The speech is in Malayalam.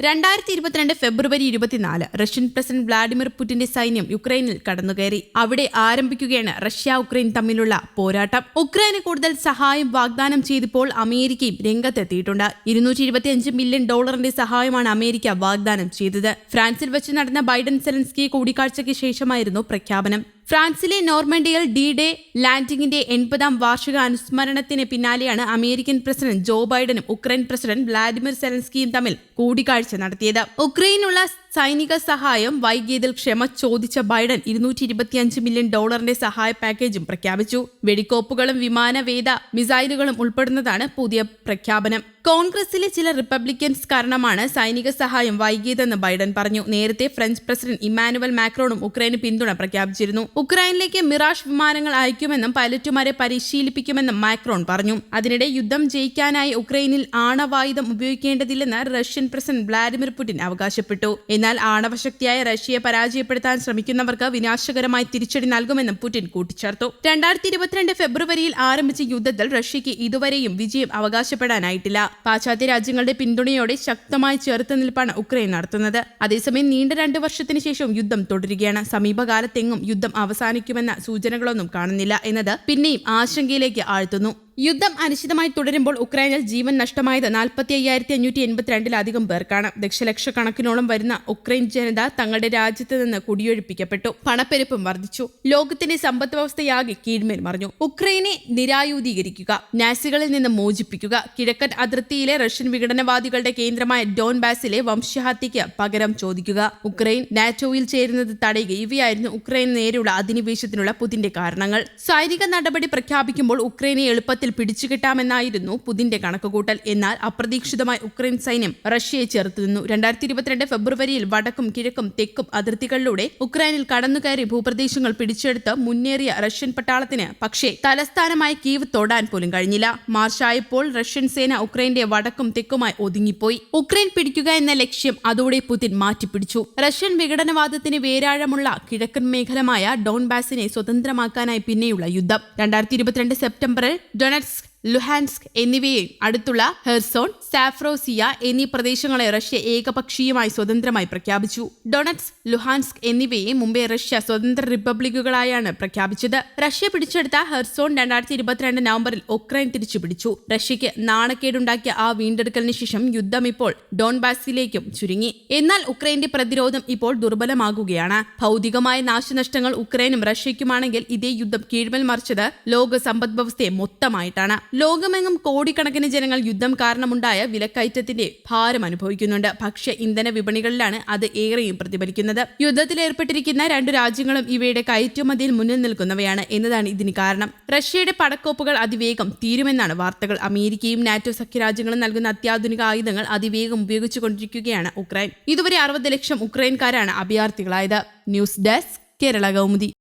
രണ്ടായിരത്തി ഇരുപത്തിരണ്ട് ഫെബ്രുവരി ഇരുപത്തിനാല് റഷ്യൻ പ്രസിഡന്റ് വ്ളാഡിമിർ പുടിന്റെ സൈന്യം യുക്രൈനിൽ കടന്നുകയറി. അവിടെ ആരംഭിക്കുകയാണ് റഷ്യ ഉക്രൈൻ തമ്മിലുള്ള പോരാട്ടം. ഉക്രൈന് കൂടുതൽ സഹായം വാഗ്ദാനം ചെയ്തപ്പോൾ അമേരിക്കയും രംഗത്തെത്തിയിട്ടുണ്ട്. ഇരുന്നൂറ്റി ഇരുപത്തിയഞ്ച് മില്യൺ ഡോളറിന്റെ സഹായമാണ് അമേരിക്ക വാഗ്ദാനം ചെയ്തത്. ഫ്രാൻസിൽ വെച്ച് നടന്ന ബൈഡൻ സെലൻസ്കി കൂടിക്കാഴ്ചയ്ക്ക് ശേഷമായിരുന്നു പ്രഖ്യാപനം. ഫ്രാൻസിലെ നോർമണ്ടിയിൽ ഡി ഡേ ലാൻഡിംഗിന്റെ എൺപതാം വാർഷിക അനുസ്മരണത്തിന് പിന്നാലെയാണ് അമേരിക്കൻ പ്രസിഡന്റ് ജോ ബൈഡനും ഉക്രൈൻ പ്രസിഡന്റ് വ്ളാഡിമിർ സെലൻസ്കിയും തമ്മിൽ കൂടിക്കാഴ്ച നടത്തിയത്. ഉക്രൈനുള്ള സൈനിക സഹായം വൈകിയതിൽ ക്ഷമ ചോദിച്ച ബൈഡൻ ഇരുന്നൂറ്റി ഇരുപത്തിയഞ്ച് മില്യൺ ഡോളറിന്റെ സഹായ പാക്കേജും പ്രഖ്യാപിച്ചു. വെടിക്കോപ്പുകളും വിമാനവേദ മിസൈലുകളും ഉൾപ്പെടുന്നതാണ് പുതിയ പ്രഖ്യാപനം. കോൺഗ്രസിലെ ചില റിപ്പബ്ലിക്കൻസ് കാരണമാണ് സൈനിക സഹായം വൈകിയതെന്ന് ബൈഡൻ പറഞ്ഞു. നേരത്തെ ഫ്രഞ്ച് പ്രസിഡന്റ് ഇമ്മാനുവൽ മാക്രോണും ഉക്രൈന് പിന്തുണ പ്രഖ്യാപിച്ചിരുന്നു. ഉക്രൈനിലേക്ക് മിറാഷ് വിമാനങ്ങൾ അയക്കുമെന്നും പൈലറ്റുമാരെ പരിശീലിപ്പിക്കുമെന്നും മാക്രോൺ പറഞ്ഞു. അതിനിടെ യുദ്ധം ജയിക്കാനായി ഉക്രൈനിൽ ആണവായുധം ഉപയോഗിക്കേണ്ടതില്ലെന്ന് റഷ്യൻ പ്രസിഡന്റ് വ്ളാഡിമിർ പുടിൻ അവകാശപ്പെട്ടു. എന്നാൽ ആണവശക്തിയായ റഷ്യയെ പരാജയപ്പെടുത്താൻ ശ്രമിക്കുന്നവർക്ക് വിനാശകരമായി തിരിച്ചടി നൽകുമെന്നും പുടിൻ കൂട്ടിച്ചേർത്തു. രണ്ടായിരത്തി ഇരുപത്തിരണ്ട് ഫെബ്രുവരിയിൽ ആരംഭിച്ച യുദ്ധത്തിൽ റഷ്യയ്ക്ക് ഇതുവരെയും വിജയം അവകാശപ്പെടാനായിട്ടില്ല. പാശ്ചാത്യ രാജ്യങ്ങളുടെ പിന്തുണയോടെ ശക്തമായ ചെറുത്തുനിൽപ്പാണ് ഉക്രൈൻ നടത്തുന്നത്. അതേസമയം നീണ്ട രണ്ടു വർഷത്തിന് ശേഷം യുദ്ധം തുടരുകയാണ്. സമീപകാലത്തെങ്ങും യുദ്ധം അവസാനിക്കുമെന്ന സൂചനകളൊന്നും കാണുന്നില്ല എന്നത് പിന്നെയും ആശങ്കയിലേക്ക് ആഴ്ത്തുന്നു. യുദ്ധം അനിശ്ചിതമായി തുടരുമ്പോൾ ഉക്രൈനിൽ ജീവൻ നഷ്ടമായത് നാൽപ്പത്തി അയ്യായിരത്തി അഞ്ഞൂറ്റി എൺപത്തിരണ്ടിലധികം പേർക്കാണ്. ദശലക്ഷക്കണക്കിനോളം വരുന്ന ഉക്രൈൻ ജനത തങ്ങളുടെ രാജ്യത്ത് നിന്ന് കുടിയൊഴിപ്പിക്കപ്പെട്ടു. പണപ്പെരുപ്പം വർദ്ധിച്ചു. ലോകത്തിന്റെ സമ്പദ് വ്യവസ്ഥയാകെ കീഴ്മേൽ മറിഞ്ഞു. ഉക്രൈനെ നിരായുധീകരിക്കുക നാസികളിൽ നിന്ന് മോചിപ്പിക്കുക കിഴക്കൻ അതിർത്തിയിലെ റഷ്യൻ വിഘടനവാദികളുടെ കേന്ദ്രമായ ഡോൺ ബാസിലെ വംശഹത്യയ്ക്ക് പകരം ചോദിക്കുക. ഉക്രൈൻ നാറ്റോയിൽ ചേരുന്നത് തടയുക ഇവയായിരുന്നു ഉക്രൈൻ നേരെയുള്ള അധിനിവേശത്തിനുള്ള പുതിന്റെ കാരണങ്ങൾ. സൈനിക നടപടി പ്രഖ്യാപിക്കുമ്പോൾ ഉക്രൈനെ എളുപ്പത്തിൽ പിടിച്ചുകിട്ടാമെന്നായിരുന്നു പുതിന്റെ കണക്കുകൂട്ടൽ. എന്നാൽ അപ്രതീക്ഷിതമായി ഉക്രൈൻ സൈന്യം റഷ്യയെ ചെറുത്തുനിന്നു രണ്ടായിരത്തി ഇരുപത്തിരണ്ട് ഫെബ്രുവരിയിൽ വടക്കും കിഴക്കും തെക്കും അതിർത്തികളിലൂടെ ഉക്രൈനിൽ കടന്നുകയറി ഭൂപ്രദേശങ്ങൾ പിടിച്ചെടുത്ത് മുന്നേറിയ റഷ്യൻ പട്ടാളത്തിന് പക്ഷേ തലസ്ഥാനമായ കീവ് തൊടാൻ പോലും കഴിഞ്ഞില്ല. മാർച്ചായപ്പോൾ റഷ്യൻ സേന ഉക്രൈന്റെ വടക്കും തെക്കുമായി ഒതുങ്ങിപ്പോയി. ഉക്രൈൻ പിടിക്കുക എന്ന ലക്ഷ്യം അതോടെ പുതിൻ മാറ്റിപ്പിടിച്ചു. റഷ്യൻ വിഘടനവാദത്തിന് വേരാഴമുള്ള കിഴക്കൻ മേഖലമായ ഡോൺബാസിനെ സ്വതന്ത്രമാക്കാനായി പിന്നെയുള്ള യുദ്ധം. രണ്ടായിരത്തി ഇരുപത്തിരണ്ട് സെപ്റ്റംബറിൽ minutes ലുഹാൻസ്ക് എന്നിവയെയും അടുത്തുള്ള ഹെർസോൺ സാഫ്രോസിയ എന്നീ പ്രദേശങ്ങളെ റഷ്യ ഏകപക്ഷീയമായി സ്വതന്ത്രമായി പ്രഖ്യാപിച്ചു. ഡൊണറ്റ്സ് ലുഹാൻസ്ക് എന്നിവയെ മുമ്പേ റഷ്യ സ്വതന്ത്ര റിപ്പബ്ലിക്കുകളായാണ് പ്രഖ്യാപിച്ചത്. റഷ്യ പിടിച്ചെടുത്ത ഹെർസോൺ രണ്ടായിരത്തി ഇരുപത്തിരണ്ട് നവംബറിൽ ഉക്രൈൻ തിരിച്ചു പിടിച്ചു റഷ്യയ്ക്ക് നാണക്കേടുണ്ടാക്കിയ ആ വീണ്ടെടുക്കലിന് ശേഷം യുദ്ധം ഇപ്പോൾ ഡോൺബാസിലേക്കും ചുരുങ്ങി. എന്നാൽ ഉക്രൈന്റെ പ്രതിരോധം ഇപ്പോൾ ദുർബലമാകുകയാണ്. ഭൗതികമായ നാശനഷ്ടങ്ങൾ ഉക്രൈനും റഷ്യയ്ക്കുമാണെങ്കിൽ ഇതേ യുദ്ധം കീഴ്മൽ മറിച്ചത് ലോക സമ്പദ് വ്യവസ്ഥയെ മൊത്തമായിട്ടാണ്. ലോകമെങ്ങും കോടിക്കണക്കിന് ജനങ്ങൾ യുദ്ധം കാരണമുണ്ടായ വിലക്കയറ്റത്തിന്റെ ഭാരം അനുഭവിക്കുന്നുണ്ട്. ഭക്ഷ്യ ഇന്ധന വിപണികളിലാണ് അത് ഏറെയും പ്രതിഫലിക്കുന്നത്. യുദ്ധത്തിൽ ഏർപ്പെട്ടിരിക്കുന്ന രണ്ടു രാജ്യങ്ങളും ഇവയുടെ കയറ്റുമതിയിൽ മുന്നിൽ നിൽക്കുന്നവയാണ് എന്നതാണ് ഇതിന് കാരണം. റഷ്യയുടെ പടക്കോപ്പുകൾ അതിവേഗം തീരുമെന്നാണ് വാർത്തകൾ. അമേരിക്കയും നാറ്റോ സഖ്യരാജ്യങ്ങളും നൽകുന്ന അത്യാധുനിക ആയുധങ്ങൾ അതിവേഗം ഉപയോഗിച്ചുകൊണ്ടിരിക്കുകയാണ് ഉക്രൈൻ. ഇതുവരെ അറുപത് ലക്ഷം ഉക്രൈൻകാരാണ് അഭയാർത്ഥികളായത്. News desk Kerala Kaumudi.